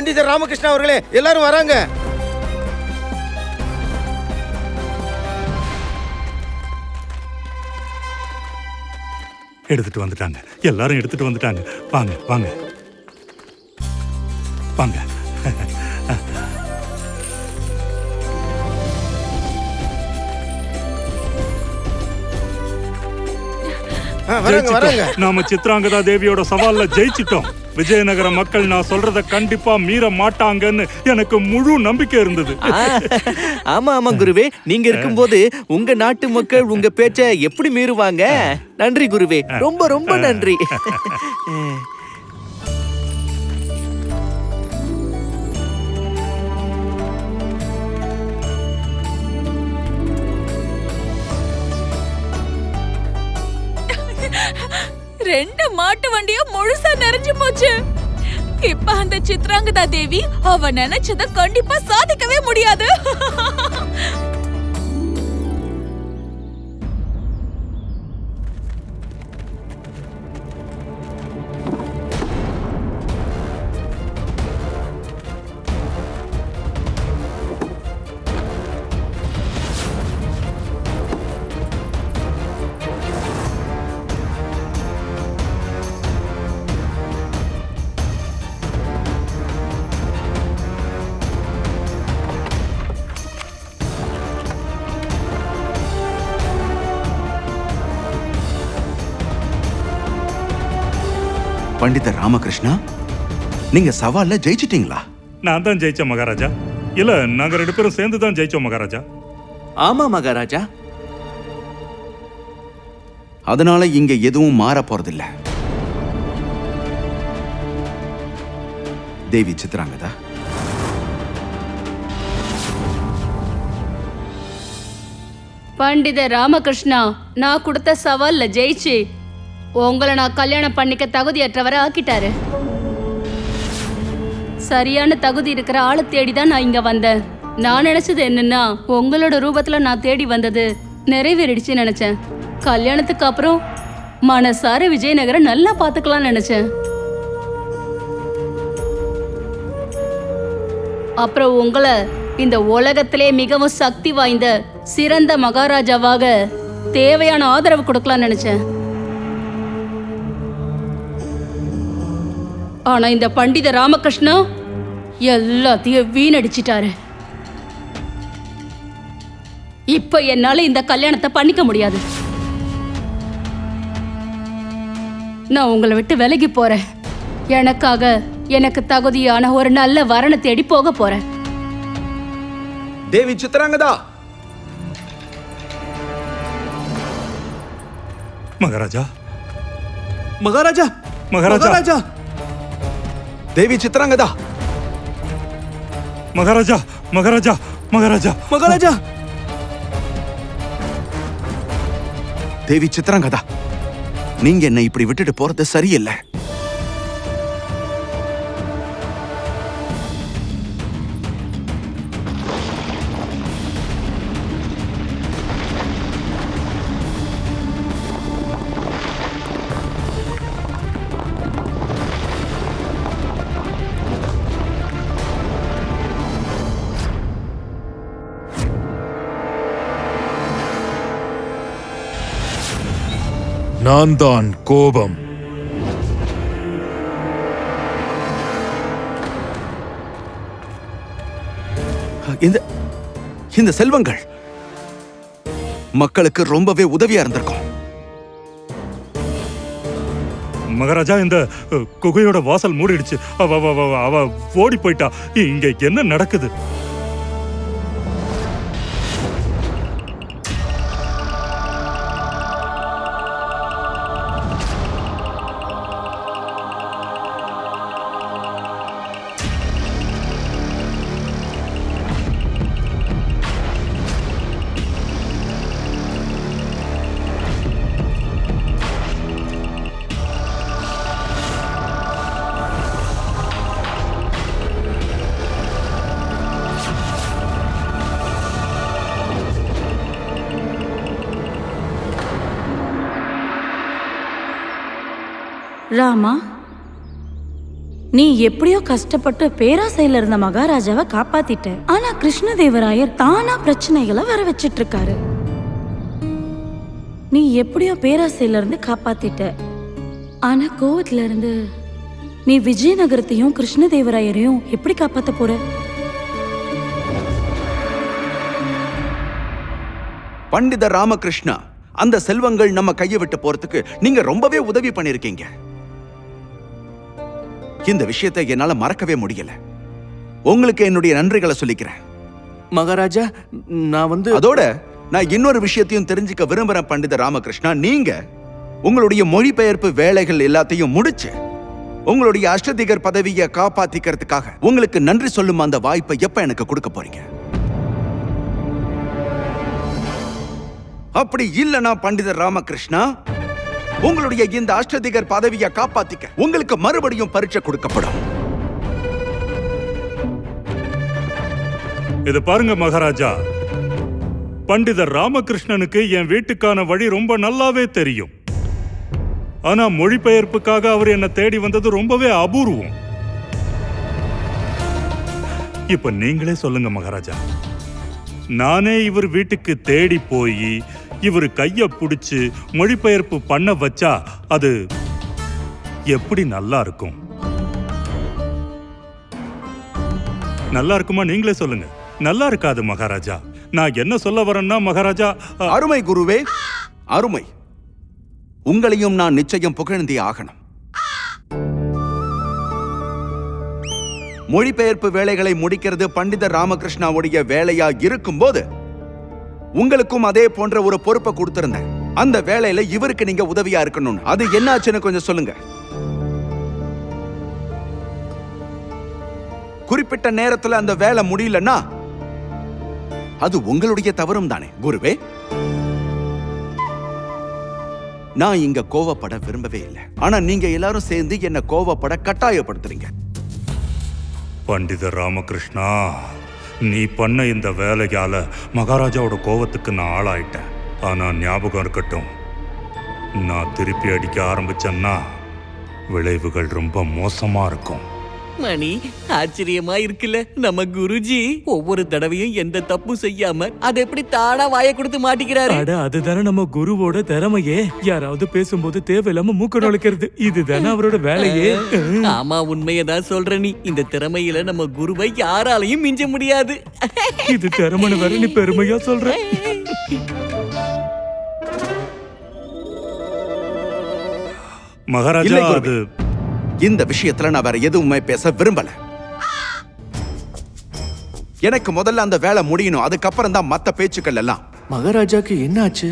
பண்டிதர் ராமகிருஷ்ணா அவர்களே எல்லாரும் வராங்க. எடுத்துட்டு வந்துட்டாங்க. எல்லாரும் எடுத்துட்டு வந்துட்டாங்க. வாங்க வாங்க. வாங்க. ஜெயிச்சிட்டோம். நாம சித்ராங்கதா தேவியோட சவால்ல ஜெயிச்சிட்டோம். விஜயநகர மக்கள் நான் சொல்றத கண்டிப்பா மீற மாட்டாங்கன்னு எனக்கு முழு நம்பிக்கை இருந்தது. ஆமா ஆமா குருவே. நீங்க இருக்கும்போது உங்க நாட்டு மக்கள் உங்க பேச்ச எப்படி மீறுவாங்க? நன்றி குருவே. ரொம்ப ரொம்ப நன்றி. ரெண்டு மாட்டு வண்டியும் முழுசா நிறைஞ்சு போச்சு. இப்ப அந்த சித்ராங்கதா தேவி அவ நினைச்சத கண்டிப்பா சாதிக்கவே முடியாது. பண்டிதர் ராமகிருஷ்ணா? நீங்க சவால்ல ஜெயிச்சிட்டீங்களா? நான் தான் ஜெயிச்சேன் மகாராஜா. இல்ல நாங்க ரெண்டு பேரும் சேர்ந்து தான் ஜெயிச்சோம் மகாராஜா. ஆமா மகாராஜா. அதனால இங்க எதுவும் மாற போறதில்ல. தேவி சித்ராங்கதா பண்டித ராமகிருஷ்ணா நான் கொடுத்த சவால்ல ஜெயிச்சு உங்களை நான் கல்யாணம் பண்ணிக்க தகுதியற்றவரை ஆக்கிட்டாரு. சரியான தகுதி இருக்கிற ஆளை தேடி தான் நான் இங்க வந்தேன். நான் நினைச்சது என்னன்னா உங்களோட ரூபத்துல நான் தேடி வந்தது நிறைவேறிடுச்சுன்னு நினைச்சேன். கல்யாணத்துக்கு அப்புறம் மனசார விஜயநகரை நல்லா பாத்துக்கலாம்னு நினைச்சேன். அப்புறம் உங்களை இந்த உலகத்திலே மிகவும் சக்தி வாய்ந்த சிறந்த மகாராஜாவாக தேவையான ஆதரவு கொடுக்கலாம்னு நினைச்சேன். ஆனா இந்த பண்டித ராமகிருஷ்ணா எல்லாத்தையும் வீணடிச்சிட்டாரு. இப்ப என்னால இந்த கல்யாணத்தை பண்ணிக்க முடியாது. நான் உங்களை விட்டு விலகி போறேன். எனக்காக எனக்கு தகுதியான ஒரு நல்ல வரனை தேடி போக போறேன். தேவி சித்ராங்கதா! மகாராஜா! மகாராஜா! மகாராஜா. தேவி சித்ராங்கதா. மகாராஜா மகாராஜா மகாராஜா. மகாராஜா. தேவி சித்ராங்கதா நீங்க என்னை இப்படி விட்டுட்டு போறது சரியில்லை. நான் தான் கோபம். இந்த இந்த செல்வங்கள் மக்களுக்கு ரொம்பவே உதவியா இருந்திருக்கும். மகாராஜா இந்த குகையோட வாசல் மூடிடுச்சு. அவ அவ ஓடி போயிட்டா. இங்க என்ன நடக்குது? ராமா நீ எப்படியோ கஷ்டப்பட்டு பேராசையில இருந்த மகாராஜாவை காப்பாத்திட்ட. ஆனா கிருஷ்ணதேவராயர் தானா பிரச்சனைகளை வர வச்சிட்டு இருக்காரு நீ எப்படியோ பேராசையில இருந்து காப்பாத்திட்ட. ஆனா கோவத்துல இருந்து நீ விஜயநகரத்தையும் கிருஷ்ணதேவராயரையும் எப்படி காப்பாத்த போற? பண்டித ராமகிருஷ்ணா அந்த செல்வங்கள் நம்ம கையை விட்டு போறதுக்கு நீங்க ரொம்பவே உதவி பண்ணிருக்கீங்க. இந்த விஷயத்தை என்னால மறக்கவே முடியல. உங்களுக்கு என்னுடைய நன்றிகளை சொல்லிக்கிறேன். மகாராஜா நான் வந்து அதோட நான் இன்னொரு விஷயத்தையும் தெரிஞ்சுக்க விரும்புறேன் பண்டித ராமகிருஷ்ணா. நீங்க உங்களுடைய மொழிபெயர்ப்பு வேலைகள் எல்லாத்தையும் முடிச்சு உங்களுடைய அஷ்டதிகர் பதவியை காப்பாத்திக்கிறதுக்காக உங்களுக்கு நன்றி சொல்லும் அந்த வாய்ப்பை எப்ப எனக்கு கொடுக்க போறீங்க? அப்படி இல்லனா பண்டிதர் ராமகிருஷ்ணா உங்களுடைய இந்த அஷ்டதிகர் பதவியை காப்பாத்திக்க உங்களுக்கு மறுபடியும் பரீட்சை கொடுக்கப்படும். இது பாருங்க மகாராஜா. பண்டிதர் ராமகிருஷ்ணனுக்கு என் வீட்டுக்கான வழி ரொம்ப நல்லாவே தெரியும். ஆனா மொழிபெயர்ப்புக்காக அவர் என்னை தேடி வந்தது ரொம்பவே அபூர்வம். இப்ப நீங்களே சொல்லுங்க மகாராஜா. நானே இவர் வீட்டுக்கு தேடி போய் இவர் கையை பிடிச்சு மொழிபெயர்ப்பு பண்ண வச்சா அது எப்படி நல்லா இருக்கும்? நல்லா இருக்குமா நீங்களே சொல்லுங்க. நல்லா இருக்காது மகாராஜா. நான் என்ன சொல்ல வரேன்னா மகாராஜா அருமை குருவே அருமை. உங்களையும் நான் நிச்சயம் புகழ்ந்தே ஆகணும். மொழிபெயர்ப்பு வேலைகளை முடிக்கிறது பண்டிதர் ராமகிருஷ்ணாவுடைய வேலையா இருக்கும்போது உங்களுக்கும் அதே போன்ற ஒரு பொறுப்பை கொடுத்திருந்தேன். அந்த வேலையில இவருக்கு நீங்க உதவியா இருக்கணும்னு. அது என்னாச்சுன்னு கொஞ்சம் சொல்லுங்க. குறிப்பிட்ட நேரத்துல அந்த வேலை முடியலன்னா அது உங்களுடைய தவறும் தானே குருவே? நான் இங்க கோவப்பட விரும்பவே இல்லை. ஆனா நீங்க எல்லாரும் சேர்ந்து என்ன கோவப்பட கட்டாயப்படுத்துறீங்க. பண்டிதர் ராமகிருஷ்ணா. நீ பண்ண இந்த வேலையால மகாராஜாவோட கோவத்துக்கு நான் ஆளாயிட்டேன். ஆனா ஞாபகம் இருக்கட்டும். நான் திருப்பி அடிக்க ஆரம்பிச்சேன்னா விளைவுகள் ரொம்ப மோசமா இருக்கும். மணி. ஆச்சரியமா இருக்குல்ல. நம்ம குருஜி ஒவ்வொரு தடவையும் எந்த தப்பும் செய்யாம அது எப்படி தானா வாயை கொடுத்து மாட்டிக்கிறாரு? அட அதுதானே நம்ம குருவோட திறமையே. யாராவது பேசும்போது தேவையில்லாம மூக்க நுழைக்கிறது. இதுதானே அவரோட வேலையே. ஆமா உண்மையதான் சொல்ற நீ. இந்த திறமையில நம்ம குருவை யாராலையும் மிஞ்ச முடியாது. இது திறமனு வேற நீ பெருமையா சொல்ற. மகாராஜா. அது இந்த விஷயத்துல நான் வேற எதுவுமே பேச விரும்பல. எனக்கு முதல்ல அந்த வேலை முடியணும் அதுக்கப்புறம் தான் மத்த பேச்சுக்கள் எல்லாம். மகாராஜாக்கு என்ன ஆச்சு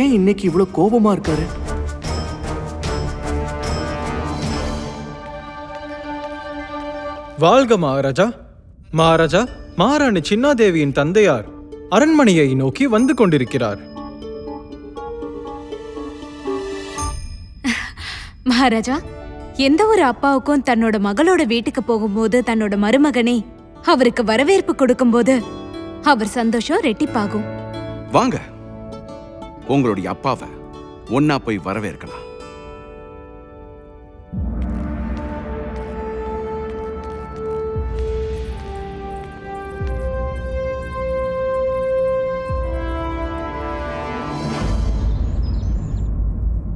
ஏன் இன்னைக்கு இவ்வளவு கோபமா இருக்காரு? வாழ்க மகாராஜா. மகாராஜா மகாராணி சின்னாதேவியின் தந்தையார் அரண்மனையை நோக்கி வந்து கொண்டிருக்கிறார். மகாராஜா எந்த ஒரு அப்பாவுக்கும் தன்னோட மகளோட வீட்டுக்கு போகும்போது தன்னோட மருமகனே அவருக்கு வரவேற்பு கொடுக்கும்போது அவர் சந்தோஷம் ரெட்டிப்பாகும். வாங்க. உங்களுடைய அப்பாவை ஒன்னா போய் வரவேற்கலாம்.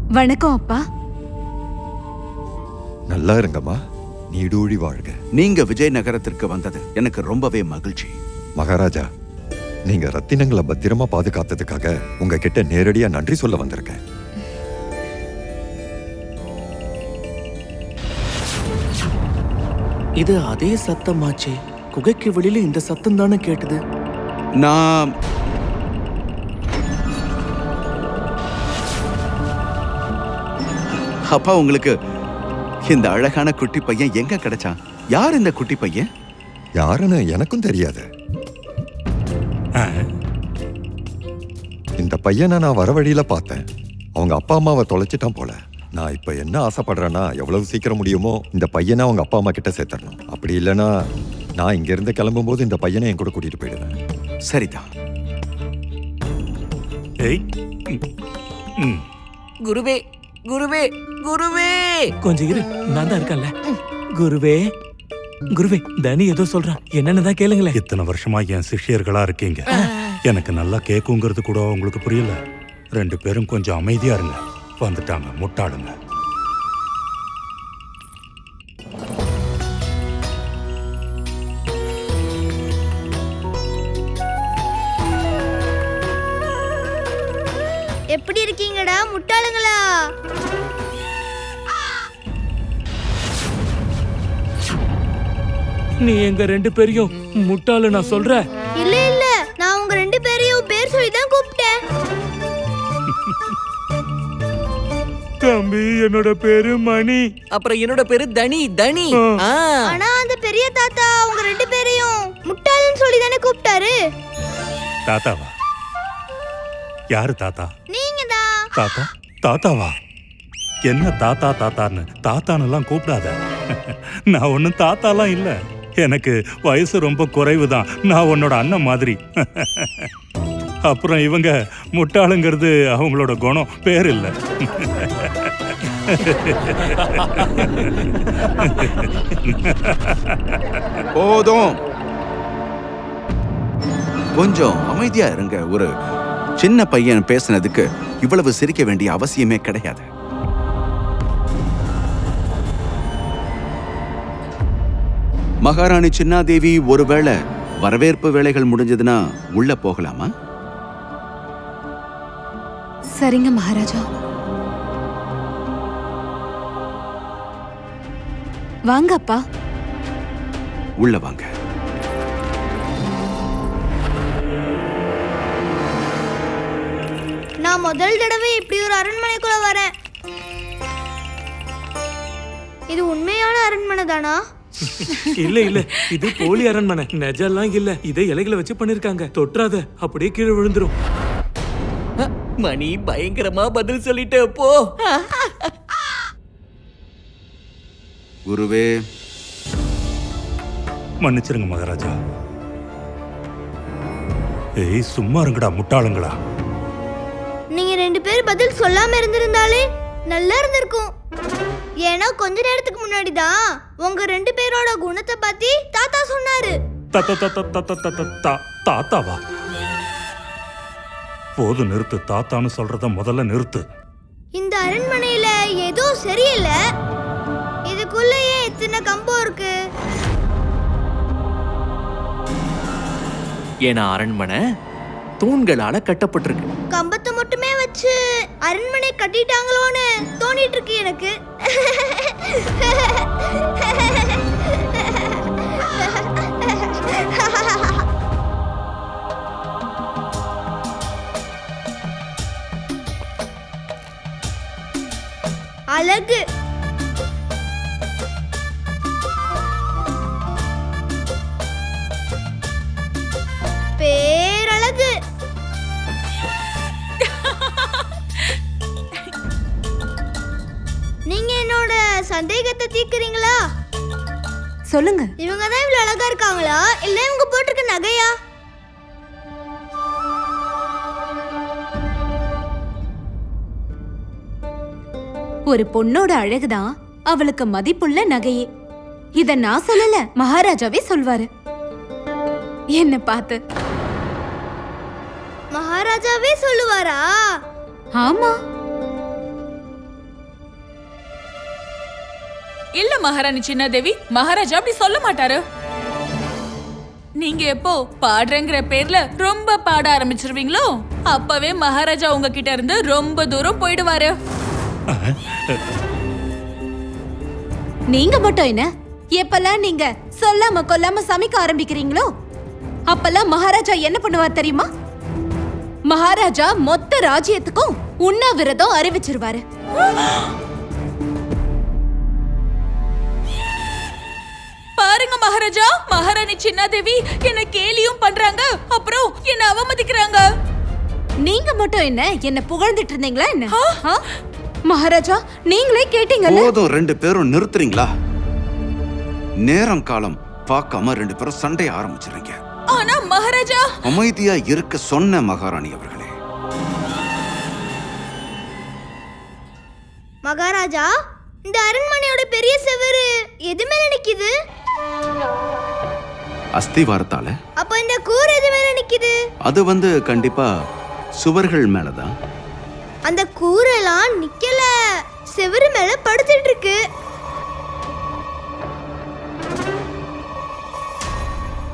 வணக்கம் அப்பா. நல்லா இருங்கம்மா. நீடூழி வாழ்க. நீங்க விஜயநகரத்திற்கு வந்தது எனக்கு ரொம்பவே மகிழ்ச்சி. மகாராஜா நீங்க ரத்தினங்களை பத்திரமா பாதுகாத்ததுக்காக உங்ககிட்ட நேரடியா நன்றி சொல்ல வந்திருக்கேன். இது அதே சத்தமாச்சே. குகைக்கு வெளியில இந்த சத்தம் தானே கேட்டது? நான் அப்பா உங்களுக்கு இந்த அழகான குட்டி பையன் எங்க கிடைச்சான்? யார் இந்த குட்டி பையன்? யாருன்னு எனக்கும் தெரியாது. இந்த பையனை நான் வர வழியில பார்த்தேன். அவங்க அப்பா அம்மாவை தொலைச்சிட்டான் போல. நான் இப்ப என்ன ஆசைப்படுறேன்னா எவ்வளவு சீக்கிரம் முடியுமோ இந்த பையனை அவங்க அப்பா அம்மா கிட்ட சேர்த்தரணும். அப்படி இல்லைன்னா நான் இங்க இருந்து கிளம்பும்போது இந்த பையனை என் கூட கூட்டிட்டு போயிடுவேன். சரிதான். குருவே குருவே குருவே. கொஞ்சம் இரு நான் தான் இருக்கேன்ல. குருவே குருவே தனி ஏதோ சொல்றான் என்னன்னு தான் கேளுங்களேன். இத்தனை வருஷமா என் சிஷ்யர்களா இருக்கீங்க. எனக்கு நல்லா கேக்குங்கிறது கூட உங்களுக்கு புரியல. ரெண்டு பேரும் கொஞ்சம் அமைதியா இருங்க. வந்துட்டாங்க முட்டாளுங்க. எப்படி இருக்கீங்கடா முட்டாளுங்களா? நீ எங்க ரெண்டு பேரையும் முட்டாளு நான் சொல்ற? இல்ல இல்ல. நான் உங்க ரெண்டு பேரையும் பேர் சொல்லி தான் கூப்பிட்டேன். தம்பி என்னோட பேரு மணி. அப்புறம் என்னோட பேரு தனி தனி. ஆ. ஆனா அந்த பெரிய தாத்தா உங்க ரெண்டு பேரையும் முட்டாளுன்னு சொல்லி தானே கூப்பிட்டாரு? தாத்தாவா? யாரு தாத்தா? நீங்க தான் தாத்தா? தாத்தாவா? என்ன தாத்தா தாத்தான்னு? தாத்தானெல்லாம் கூப்பிடாத. நான் ஒன்றும் தாத்தாலாம் இல்லை. எனக்கு வயசு ரொம்ப குறைவு தான் நான் உன்னோட அண்ணன் மாதிரி. அப்புறம் இவங்க முட்டாளுங்கிறது அவங்களோட குணம். பேர் இல்லை. போதும். கொஞ்சம் அமைதியா இருங்க. ஒரு சின்ன பையன் பேசுனதுக்கு இவ்வளவு சிரிக்க வேண்டிய அவசியமே கிடையாது. மகாராணி சின்னாதேவி ஒருவேளை வரவேற்பு வேலைகள் முடிஞ்சதுன்னா உள்ள போகலாமா? சரிங்க மகாராஜா. வாங்க அப்பா. உள்ள வாங்க. முதல் தடவை இப்படி ஒரு அரண்மனைக்குள்ள வரேன் இது உண்மையான அரண்மனை தானா? இல்ல இல்ல. இது போலி அரண்மனை. நெஜெல்லாம் இல்ல. இதை இலைகளை வச்சு பண்ணிருக்காங்க. தொற்றாத அப்படியே கீழே விழுந்துரும். மணி பயங்கரமா பதில் சொல்லிட்ட போ. குருவே. மன்னிச்சிருங்க மகாராஜா. ஏய் சும்மா இருங்கடா முட்டாளுங்களா? பதில் சொல்லாம இருந்திருந்தாலே நல்லா இருந்திருக்கும். ஏன்னா கொஞ்ச நேரத்துக்கு முன்னாடி தான் உங்க ரெண்டு பேரோட குணத்தை பத்தி தாத்தா சொன்னாரு. தாத்தாவா? போது நிறுத்து தாத்தான்னு சொல்றத முதல்ல நிறுத்து. இந்த அரண்மனையில ஏதோ சரியில்லை. இதுக்குள்ளேயே எத்தனை கம்பம் இருக்கு. ஏன்னா அரண்மனை தூண்களால கட்டப்பட்டிருக்கு. கம்பத்தை மட்டுமே வச்சு அரண்மனை கட்டிட்டாங்களோன்னு தோணிட்டு இருக்கு எனக்கு. அழகு. சந்தேகத்தை தீர்க்கிறீங்களா? சொல்லுங்க. இவங்க தான் இவ்வளவு அழகா இருக்காங்களா? இல்ல இவங்க போட்டிருக்க நகையா? ஒரு பொண்ணோட அழகுதான் அவளுக்கு மதிப்புள்ள நகையே. இத நான் சொல்லல மகாராஜாவே சொல்வாரு. என்ன பார்த்து. மகாராஜாவே சொல்லுவாரா? ஆமா. இல்ல மகாராணி சின்னதேவி. மகாராஜா அப்படி சொல்ல மாட்டாரு. நீங்க எப்போ பாடுறேங்கிற பேர்ல ரொம்ப பாட ஆரம்பிச்சிருவீங்களோ அப்பவே மகாராஜா உங்ககிட்ட இருந்து ரொம்ப தூரம் போயிடுவாரு. நீங்க மட்டும் என்ன? எப்பெல்லாம் நீங்க சொல்லாம கொல்லாம சமைக்க ஆரம்பிக்கிறீங்களோ அப்பெல்லாம் மகாராஜா என்ன பண்ணுவார் தெரியுமா? மகாராஜா மொத்த ராஜ்யத்துக்கும் உண்ணாவிரதம் அறிவிச்சிருவாரு. பாருங்க மகாராஜா. மகாராணி சின்னாதேவி என்ன கேலியும் பண்றாங்க. அப்புறம் என்ன அவமதிக்கிறாங்க. நீங்க மட்டும் என்ன? என்ன புகழ்ந்துட்டு இருந்தீங்களா என்ன? மகாராஜா நீங்களே கேட்டீங்கல்ல? போதும் ரெண்டு பேரும் நிறுத்துறீங்களா? நேரம் காலம் பார்க்காம ரெண்டு பேரும் சண்டைய ஆரம்பிச்சிருங்க ஆனா மகாராஜா. அமைதியா இருக்க சொன்ன மகாராணி அவர்களே. மகாராஜா இந்த அரண்மனையோட பெரிய செவரு எது மேல நிக்குது? அஸ்திவாரத்தால? அப்ப இந்த கூர் எது மேல நிக்குது? அது வந்து கண்டிப்பா சுவர்கள் மேலதான். அந்த கூரெல்லாம் நிக்கல. செவரு மேல படுத்துட்டு இருக்கு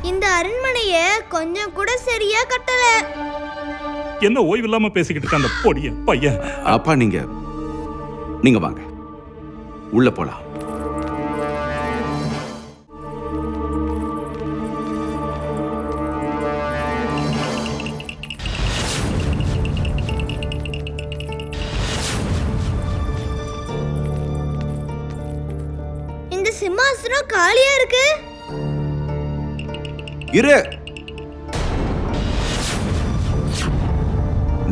இந்த அரண்மனைய கொஞ்சம் கூட சரியா கட்டல. என்ன ஓய்வு இல்லாம பேசிக்கிட்டு இருக்க அந்த பொடிய பையன்? அப்பா நீங்க நீங்க வாங்க. உள்ள போலாம். இரு.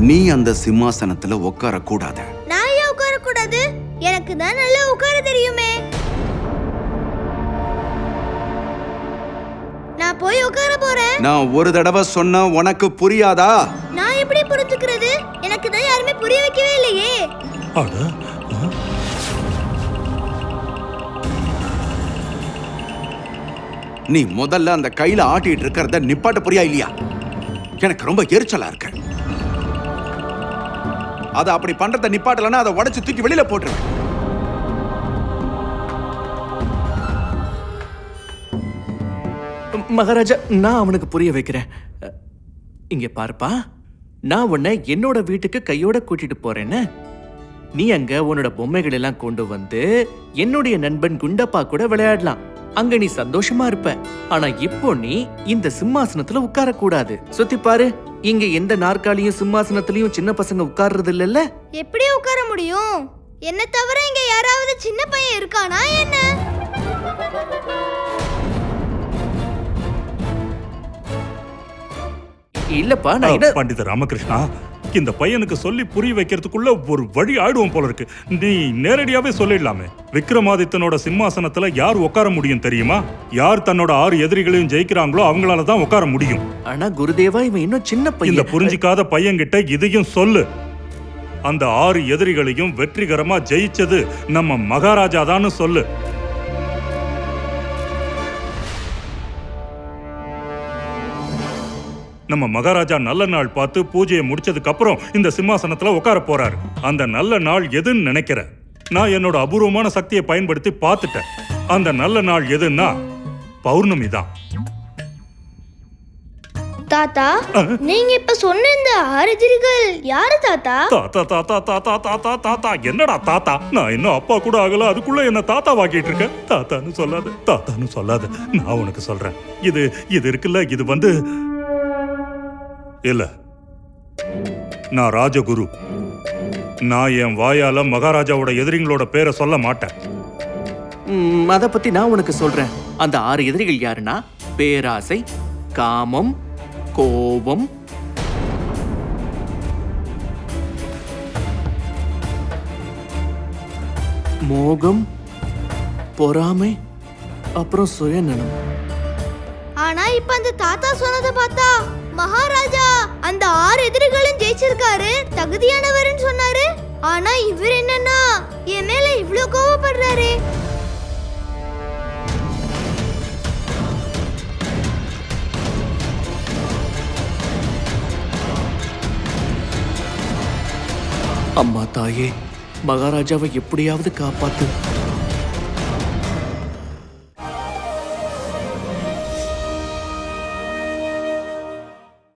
நீ அந்த சிம்மாசனத்துல உட்கார கூடாது. நான் ஏன் உட்கார கூடாது? எனக்கு தான் நல்லா உட்கார தெரியுமே. நான் போய் உட்கார போறேன். நான் ஒரு தடவை சொன்னா உனக்கு புரியாதா? நான் எப்படி புரிஞ்சுக்கிறது? எனக்கு தான் யாருமே புரிய வைக்கவே இல்லையே. அட நீ முதல்ல அந்த கையில ஆட்டிட்டு இருக்கிறத நிப்பாட்ட புரியா இல்லையா? எனக்கு ரொம்ப எரிச்சலா இருக்கு. அத அப்படி பண்றத நிப்பாட்டலன்னா அதை உடச்சு தூக்கி வெளியில போட்டுருவேன் மகாராஜா நான் அவனுக்கு புரிய வைக்கிறேன். இங்க பார்ப்பா. நான் உன்னை என்னோட வீட்டுக்கு கையோட கூட்டிட்டு போறேன்னு. நீ அங்க உன்னோட பொம்மைகள் எல்லாம் கொண்டு வந்து என்னுடைய நண்பன் குண்டப்பா கூட விளையாடலாம். அங்க நீ சந்தோஷமா இருப்ப. ஆனா இப்போ நீ இந்த சிம்மாசனத்துல உட்கார கூடாது சுத்தி பாரு இங்க எந்த நாற்காலியும் சிம்மாசனத்திலயும் சின்ன பசங்க உட்கார்றது இல்லல்ல எப்படி உட்கார முடியும்? என்ன தவிர இங்க யாராவது சின்ன பையன் இருக்கானா என்ன? இல்லப்பா நான் என்ன பண்டித ராமகிருஷ்ணா இந்த பையனுக்கு சொல்லி புரிய வைக்கிறதுக்குள்ள ஒரு வழி ஆயிடுவோம் போல இருக்கு. நீ நேரடியாவே சொல்லிடலாமே. விக்ரமாதித்தனோட சிம்மாசனத்துல யார் உட்கார முடியும் தெரியுமா? யார் தன்னோட ஆறு எதிரிகளையும் ஜெயிக்கிறாங்களோ அவங்களால தான் உட்கார முடியும். ஆனா குருதேவா இவன் இன்னும் சின்ன இந்த பையன் புரிஞ்சிக்காத பையன்கிட்ட இதையும் சொல்லு. அந்த ஆறு எதிரிகளையும் வெற்றிகரமா ஜெயிச்சது நம்ம மகாராஜா தான் சொல்லு. நம்ம மகாராஜா நல்ல நாள் பார்த்து பூஜையை முடிச்சதுக்கு அப்புறம் இந்த சிம்மாசனத்துல உட்கார போறாரு. அந்த நல்ல நாள் எதுன்னு நினைக்கிற? நான் என்னோட அபூர்வமான சக்தியை பயன்படுத்தி பார்த்துட்டேன். அந்த நல்ல நாள் எதுன்னா பௌர்ணமி தான். தாத்தா நீங்க இப்ப சொன்ன இந்த ஆறு எதிரிகள் யாரு தாத்தா? தாத்தா தாத்தா தாத்தா தாத்தா தாத்தா என்னடா தாத்தா? நான் இன்னும் அப்பா கூட ஆகல அதுக்குள்ள என்ன தாத்தா வாக்கிட்டு இருக்க? தாத்தான்னு சொல்லாத தாத்தான்னு சொல்லாத நான் உனக்கு சொல்றேன். இது இது இருக்குல்ல இது வந்து இல்ல. நான் ராஜகுரு. நான் என் வாயால மகாராஜாவோட எதிரிங்களோட பேரை சொல்ல மாட்டேன். ம், அத பத்தி நான் உனக்கு சொல்றேன். அந்த ஆறு எதிரிகள் யாருன்னா? பேராசை காமம் கோபம். மோகம் பொறாமை அப்புறம் சுயநலம். ஆனா இப்ப அந்த தாத்தா சொன்னதை பார்த்தா மகாராஜா அந்த ஆறு எதிரிகளும் ஜெயிச்சிருக்காரு. தகுதியானவர்னு சொன்னாரு. ஆனா இவர் என்னன்னா என் மேல இவ்ளோ கோவப்படுறாரு. அம்மா தாயே மகாராஜாவை எப்படியாவது காப்பாத்து.